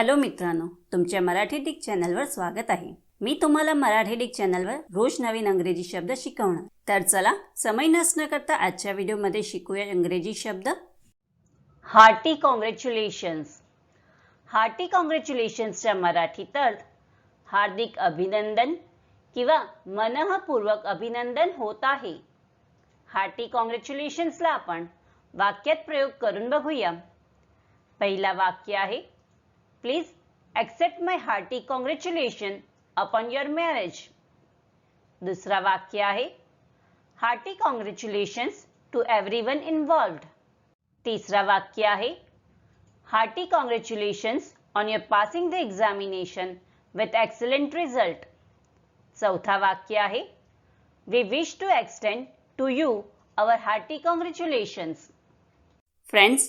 Hello मित्रांनो तुमच्या मराठी डिक चॅनलवर स्वागत आहे. मी तुम्हाला मराठी डिक चॅनलवर रोज नवीन अंग्रेजी शब्द शिकवणार. तर चला समय नसणं करता आजच्या व्हिडिओमध्ये शिकूया इंग्रजी शब्द. Hearty congratulations. हार्टी कॉंग्रॅच्युलेशन्सच्या मराठीत अर्थ हार्दिक अभिनंदन किंवा मनःपूर्वक अभिनंदन होत आहे. हार्टी कॉंग्रॅच्युलेशन्सला आपण वाक्यात प्रयोग करून बघूया. पहिला वाक्य आहे please accept my hearty congratulation upon your marriage दुसरा वाक्य आहे hearty congratulations to everyone involved तिसरा वाक्य आहे hearty congratulations on your passing the examination with excellent result चौथा वाक्य आहे we wish to extend to you our hearty congratulations friends